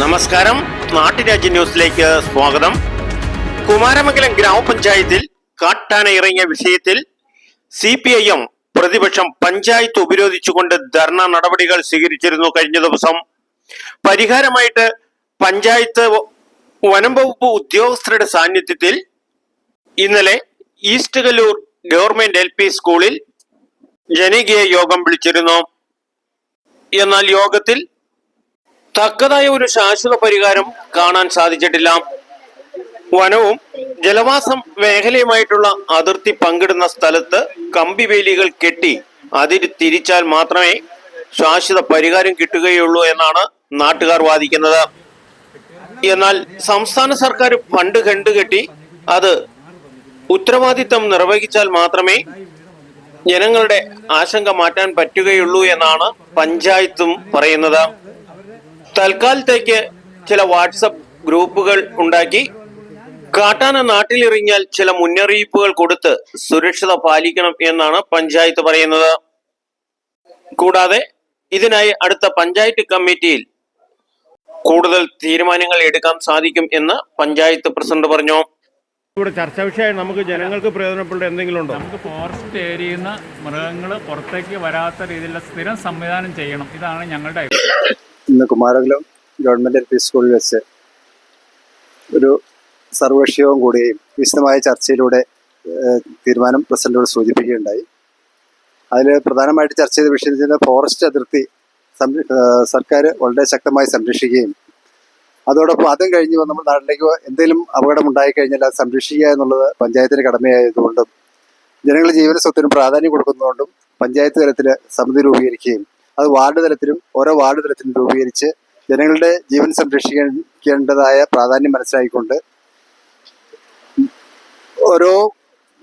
നമസ്കാരം. നാട്ടുരാജ്യ ന്യൂസിലേക്ക് സ്വാഗതം. കുമാരമംഗലം ഗ്രാമപഞ്ചായത്തിൽ കാട്ടാന ഇറങ്ങിയ വിഷയത്തിൽ സി പി ഐ എം പ്രതിപക്ഷം പഞ്ചായത്ത് ഉപരോധിച്ചുകൊണ്ട് ധർണ നടപടികൾ സ്വീകരിച്ചിരുന്നു കഴിഞ്ഞ ദിവസം. പരിഹാരമായിട്ട് പഞ്ചായത്ത് വനം വകുപ്പ് ഉദ്യോഗസ്ഥരുടെ സാന്നിധ്യത്തിൽ ഇന്നലെ east Kallur government L P സ്കൂളിൽ ജനകീയ യോഗം വിളിച്ചിരുന്നു. എന്നാൽ യോഗത്തിൽ തക്കതായ ഒരു ശാശ്വത പരിഹാരം കാണാൻ സാധിച്ചിട്ടില്ല. വനവും ജലവാസം മേഖലയുമായിട്ടുള്ള അതിർത്തി പങ്കിടുന്ന സ്ഥലത്ത് കമ്പിവേലികൾ കെട്ടി അതിര് തിരിച്ചാൽ മാത്രമേ ശാശ്വത പരിഹാരം കിട്ടുകയുള്ളൂ എന്നാണ് നാട്ടുകാർ വാദിക്കുന്നത്. എന്നാൽ സംസ്ഥാന സർക്കാർ ഫണ്ട് കണ്ടുകെട്ടി അത് ഉത്തരവാദിത്തം നിർവഹിച്ചാൽ മാത്രമേ ജനങ്ങളുടെ ആശങ്ക മാറ്റാൻ പറ്റുകയുള്ളൂ എന്നാണ് പഞ്ചായത്തും പറയുന്നത്. തൽക്കാലത്തേക്ക് ചില വാട്സപ്പ് ഗ്രൂപ്പുകൾ ഉണ്ടാക്കി. കാട്ടാന നാട്ടിലിറങ്ങിയാൽ ചില മുന്നറിയിപ്പുകൾ കൊടുത്ത് സുരക്ഷത പാലിക്കണം എന്നാണ് പഞ്ചായത്ത് പറയുന്നത്. കൂടാതെ ഇതിനായി അടുത്ത പഞ്ചായത്ത് കമ്മിറ്റിയിൽ കൂടുതൽ തീരുമാനങ്ങൾ എടുക്കാൻ സാധിക്കും എന്ന് പഞ്ചായത്ത് പ്രസിഡന്റ് പറഞ്ഞു. ഇവിടെ ചർച്ചാ വിഷയമായി നമുക്ക് ജനങ്ങൾക്ക് പ്രയോജനപ്പെട്ട എന്തെങ്കിലും ഉണ്ടോ? നമുക്ക് ഫോറസ്റ്റ് ഏരിയയിൽ നിന്ന് മൃഗങ്ങൾ പുറത്തേക്ക് വരാത്ത രീതിയിലുള്ള സ്ഥിരം സംവിധാനം ചെയ്യണം. ഇതാണ് ഞങ്ങളുടെ അഭിപ്രായം. ഇന്ന് കുമാരകുലം ഗവൺമെന്റ് എൽ പി സ്കൂളിൽ വെച്ച് ഒരു സർവകക്ഷിയോഗം കൂടുകയും വിശദമായ ചർച്ചയിലൂടെ തീരുമാനം പ്രസിഡന്റോട് സൂചിപ്പിക്കുകയുണ്ടായി. അതിൽ പ്രധാനമായിട്ട് ചർച്ച ചെയ്ത വിഷയത്തിൽ ഫോറസ്റ്റ് അതിർത്തി സർക്കാർ വളരെ ശക്തമായി സംരക്ഷിക്കുകയും അതോടൊപ്പം അതും കഴിഞ്ഞ് നമ്മുടെ നാട്ടിലേക്ക് എന്തെങ്കിലും അപകടം ഉണ്ടായിക്കഴിഞ്ഞാൽ അത് സംരക്ഷിക്കുക എന്നുള്ളത് പഞ്ചായത്തിന് കടമയായതുകൊണ്ടും ജനങ്ങളുടെ ജീവന സ്വത്തിനും പ്രാധാന്യം കൊടുക്കുന്നതുകൊണ്ടും പഞ്ചായത്ത് തലത്തിൽ സമിതി രൂപീകരിക്കുകയും അത് വാർഡ് തലത്തിലും ഓരോ വാർഡ് തലത്തിലും രൂപീകരിച്ച് ജനങ്ങളുടെ ജീവൻ സംരക്ഷിക്കേണ്ടതായ പ്രാധാന്യം മനസ്സിലാക്കിക്കൊണ്ട് ഓരോ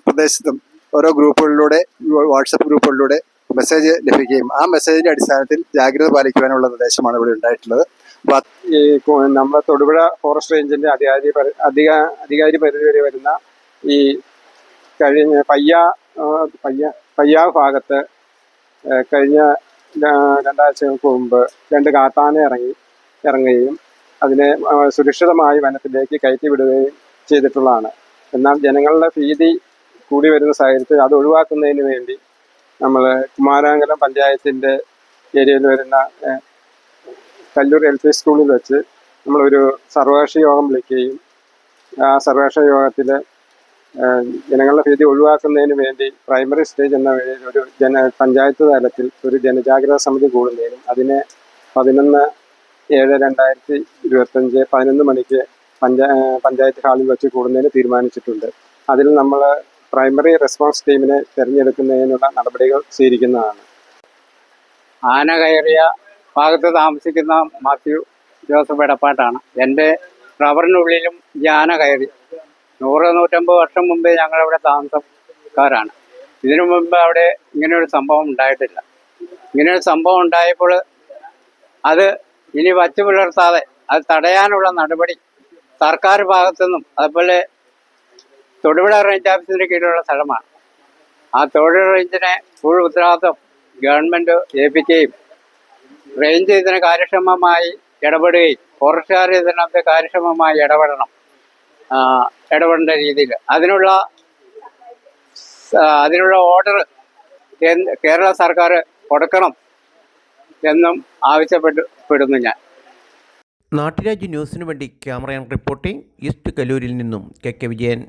പ്രദേശത്തും ഓരോ ഗ്രൂപ്പുകളിലൂടെ വാട്സപ്പ് ഗ്രൂപ്പുകളിലൂടെ മെസ്സേജ് ലഭിക്കുകയും ആ മെസ്സേജിന്റെ അടിസ്ഥാനത്തിൽ ജാഗ്രത പാലിക്കുവാനുള്ള നിർദ്ദേശമാണ് ഇവിടെ ഉണ്ടായിട്ടുള്ളത്. നമ്മുടെ തൊടുപുഴ ഫോറസ്റ്റ് റേഞ്ചിന്റെ അധികാരി അധിക അധികാരി പരിധി വരെ വരുന്ന ഈ കഴിഞ്ഞ പയ്യ പയ്യ പയ്യാവ് ഭാഗത്ത് കഴിഞ്ഞ രണ്ടാഴ്ചകൾക്ക് മുമ്പ് രണ്ട് കാട്ടാന ഇറങ്ങി ഇറങ്ങുകയും അതിനെ സുരക്ഷിതമായി വനത്തിലേക്ക് കയറ്റി വിടുകയും ചെയ്തിട്ടുള്ളതാണ്. എന്നാൽ ജനങ്ങളുടെ ഭീതി കൂടി വരുന്ന സാഹചര്യത്തിൽ അത് ഒഴിവാക്കുന്നതിന് വേണ്ടി നമ്മൾ കുമാരാങ്കലം പഞ്ചായത്തിന്റെ ഏരിയയിൽ വരുന്ന കല്ലൂർ എൽ പി സ്കൂളിൽ വെച്ച് നമ്മളൊരു സർവകക്ഷി യോഗം വിളിക്കുകയും ആ സർവകക്ഷി യോഗത്തിൽ ജനങ്ങളുടെ ഭീതി ഒഴിവാക്കുന്നതിന് വേണ്ടി പ്രൈമറി സ്റ്റേജ് എന്ന നിലയിൽ ഒരു ജന പഞ്ചായത്ത് തലത്തിൽ ഒരു ജനജാഗ്രത സമിതി കൂടുന്നതിനും അതിനെ പതിനൊന്ന് ഏഴ് രണ്ടായിരത്തി ഇരുപത്തഞ്ച് പതിനൊന്ന് മണിക്ക് പഞ്ചാ പഞ്ചായത്ത് ഹാളിൽ വെച്ച് കൂടുന്നതിന് തീരുമാനിച്ചിട്ടുണ്ട്. അതിൽ നമ്മൾ പ്രൈമറി റെസ്പോൺസ് ടീമിനെ തിരഞ്ഞെടുക്കുന്നതിനുള്ള നടപടികൾ സ്വീകരിക്കുന്നതാണ്. ആന കയറിയ ഭാഗത്ത് താമസിക്കുന്ന മാത്യു ജോസഫ് എടപ്പാട്ടാണ്. എന്റെ റബ്ബറിനുള്ളിലും ഈ ആന കയറി. നൂറ് നൂറ്റമ്പത് വർഷം മുമ്പേ ഞങ്ങളവിടെ താമസക്കാരാണ്. ഇതിനു മുമ്പ് അവിടെ ഒരു സംഭവം ഉണ്ടായിട്ടില്ല. ഇങ്ങനെയൊരു സംഭവം ഉണ്ടായപ്പോൾ അത് ഇനി വച്ചു പുലർത്താതെ അത് തടയാനുള്ള നടപടി സർക്കാർ ഭാഗത്തുനിന്നും അതുപോലെ തൊടുപുഴ റേഞ്ച് ഓഫീസിന്റെ കീഴിലുള്ള സ്ഥലമാണ്. ആ തൊഴിൽ റേഞ്ചിനെ ഫുൾ ഉത്തരവാദിത്വം ഗവൺമെന്റ് ഏൽപ്പിക്കുകയും റേഞ്ച് ഇതിന് കാര്യക്ഷമമായി ഇടപെടുകയും ഫോറസ്റ്റുകാർ ഇതിനകത്ത് കാര്യക്ഷമമായി ഇടപെടണം. ഇടപെടേണ്ട രീതിയിൽ. അതിനുള്ള അതിനുള്ള ഓർഡർ കേരള സർക്കാർ കൊടുക്കണം എന്നും ആവശ്യപ്പെട്ടു ഞാൻ. നാട്ടുരാജ്യ ന്യൂസിനു വേണ്ടി ക്യാമറയാൻ റിപ്പോർട്ടിംഗ് ഈസ്റ്റ് കല്ലൂരിൽ നിന്നും കെ കെ വിജയൻ.